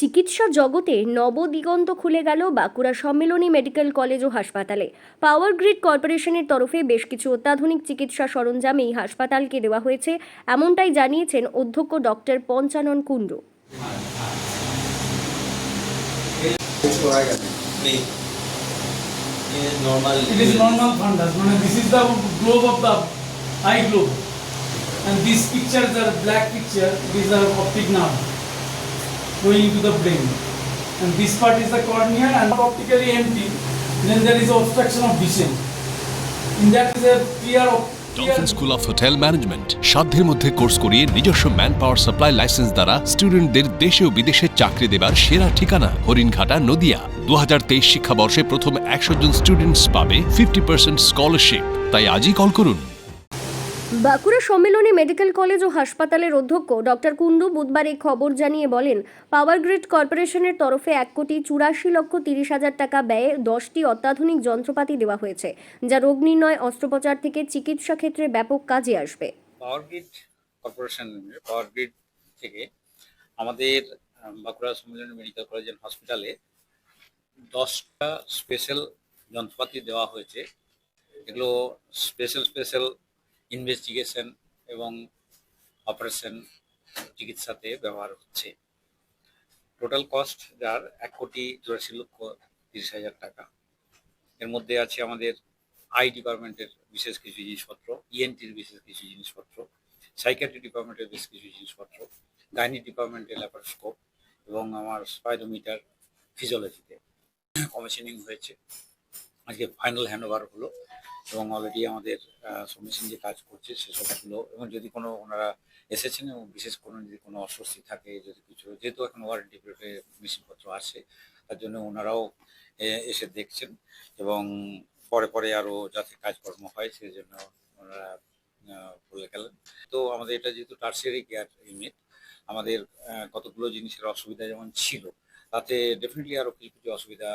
চিকিৎসা জগতে নবদিগন্ত খুলে গেল বাঁকুড়া সম্মিলনী মেডিকেল কলেজ ও হাসপাতালে। পাওয়ার গ্রিড কর্পোরেশনের তরফে বেশ কিছু অত্যাধুনিক চিকিৎসা সরঞ্জাম এই হাসপাতালকে দেওয়া হয়েছে, এমনটাই জানিয়েছেন অধ্যক্ষ doctor Panchanan Kundu. And these pictures are black these are optic nerve. Going into the brain. And this part is the cornea and optically empty. Then there is obstruction of vision. In that is a clear of Dolphin school of hotel management সাধ্যের মধ্যে course করিয়ে নিজস্ব man power supply licence দ্বারা স্টুডেন্টদের দেশে ও বিদেশে চাকরি দেবার সেরা ঠিকানা হরিণঘাটা, নদিয়া দু হাজার তেইশ শিক্ষাবর্ষে প্রথম একশো জন স্টুডেন্টস পাবে ফিফটি পার্সেন্ট স্কলারশিপ তাই আজই কল করুন বাঁকুড়া সম্মেলনে মেডিকেল কলেজ ও হাসপাতালের অধ্যক্ষ ডক্টর কুণ্ডু বুধবার এই খবর জানিয়ে বলেন, পাওয়ার গ্রিড কর্পোরেশনের তরফে এক কোটি চুরাশি লক্ষ তিরিশ হাজার টাকা ব্যয়ে দশটি অত্যাধুনিক যন্ত্রপাতি দেওয়া হয়েছে, যা রোগ নির্ণয়, অস্ত্রোপচার থেকে চিকিৎসা ক্ষেত্রে ব্যাপক কাজে আসবে। Power grid corporation, power grid থেকে আমাদের বাঁকুড়া মেডিকেল কলেজ হসপিটালে দশটা স্পেশাল যন্ত্রপাতি দেওয়া হয়েছে। এগুলো স্পেশাল স্পেশাল ইনভেস্টিগেশন এবং অপারেশন চিকিৎসাতে ব্যবহার হচ্ছে। টোটাল কস্ট যার এক কোটি চুরাশি লক্ষ তিরিশ হাজার টাকা। এর মধ্যে আছে আমাদের আই ডিপার্টমেন্টের বিশেষ কিছু জিনিসপত্র ইএনটির বিশেষ কিছু জিনিসপত্র সাইকিয়াট্রি ডিপার্টমেন্টের বেশ কিছু জিনিসপত্র গাইনি ডিপার্টমেন্টের ল্যাপারোস্কোপ এবং আমার স্পাইডোমিটার ফিজিওলজিতে কমিশনিং হয়েছে। আজকে ফাইনাল হ্যান্ড ওভার হলো। এবং অলরেডি আমাদের সমিশন যে কাজ করছে সেসব হলো এবং যদি কোনো ওনারা এসেছেন এবং বিশেষ কোনো যদি কোনো অস্বস্তি থাকে, যদি কিছু, যেহেতু এখন ওয়ারেন্টি পিরিয়ডে মেশিনপত্র আসে তার জন্য ওনারাও এসে দেখছেন এবং পরে পরে আরও যাতে কাজকর্ম হয় সেই জন্য ওনারা বলে গেলেন। তো আমাদের এটা যেহেতু টার্সিয়ারি কেয়ার ইউনিট আমাদের কতগুলো জিনিসের অসুবিধা যেমন ছিল তাতে ডেফিনেটলি আরও কিছু কিছু অসুবিধা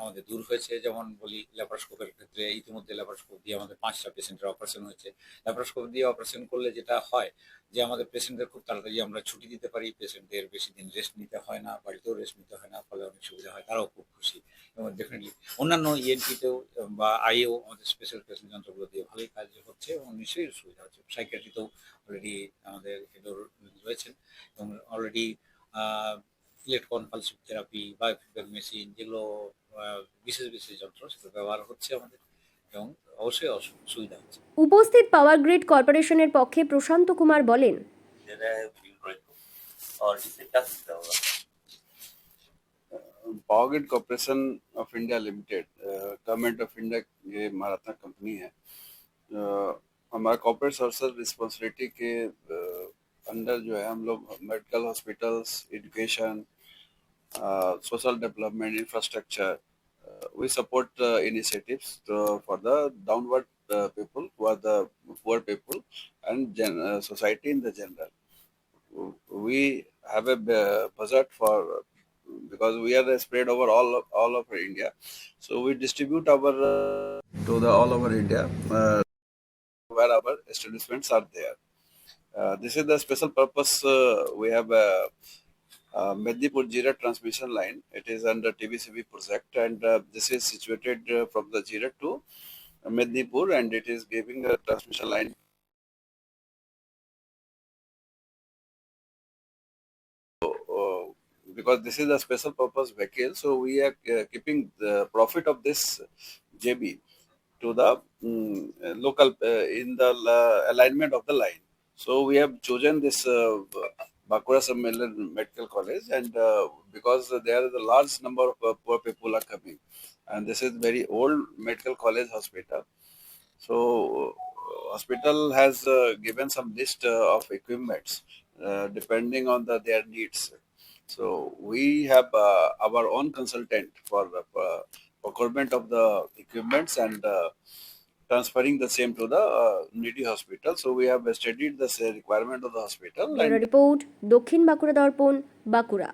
আমাদের দূর হয়েছে। যেমন বলি ল্যাপারোস্কোপের ক্ষেত্রে ইতিমধ্যে ল্যাপারোস্কোপ দিয়ে আমাদের পাঁচটা পেশেন্টের অপারেশন হয়েছে। ল্যাপারোস্কোপ দিয়ে অপারেশন করলে যেটা হয় যে, আমাদের পেশেন্টদের খুব তাড়াতাড়ি আমরা ছুটি দিতে পারি। পেশেন্টদের বেশি দিন রেস্ট নিতে হয় না, বাড়িতেও রেস্ট নিতে হয় না, ফলে অনেক সুবিধা হয়, তারাও খুব খুশি। এবং ডেফিনেটলি অন্যান্য ইএনটিতেও বা আইও আমাদের স্পেশাল স্পেশাল যন্ত্রগুলো দিয়ে ভালোই কাজ হচ্ছে এবং নিশ্চয়ই সুবিধা হচ্ছে। সাইকিয়াট্রিতেও অলরেডি আমাদের হেডর রয়েছেন এবং already ইলেকট্রনপালসিভ থেরাপি বায়োফিডব্যাক মেশিন যেগুলো আহ, বিশেষ বিশেষ যন্ত্র সেগুলো ব্যবহার হচ্ছে আমাদের এবং অবশ্যই অসু- সুবিধা হচ্ছে উপস্থিত পাওয়ার গ্রিড কর্পোরেশনের পক্ষে প্রশান্ত কুমার বলেন दे रहा है बिल रॉय को और इससे क्या सुविधा होगा power grid corporation of India limited government of India ये महारत्ना कंपनी है अ, हमारा कॉर्पोरेट सोशल रिस्पॉन्सिबिलिटी के अंडर जो है हम लोग medical hospitals education Uh, social development infrastructure. Uh, we support uh, initiatives to, for the downward people who are the poor people and gen- society in the general. We have a budget for because we are spread over all of, all over India. So we distribute our uh, to the all over India uh, where our establishments are there. Uh, this is the special purpose we have uh, Mednipur Jira transmission line. It is under TBCB project, and uh, this is situated uh, from the Jira to Mednipur, and it is giving a transmission line uh, because this is a special purpose vehicle so we are uh, keeping the profit of this jb to the uh, local uh, in the uh, alignment of the line so we have chosen this uh, Bakura Sammelan Medical College and uh, because there is a large number of uh, poor people are coming and this is very old medical college hospital so uh, hospital has uh, given some list of equipments depending on the, their needs. So we have our own consultant for procurement of the equipments and transferring the same to the uh, needy hospital. So we have studied the requirement of the hospital Report Dokhin দক্ষিণ Bankura Bakura.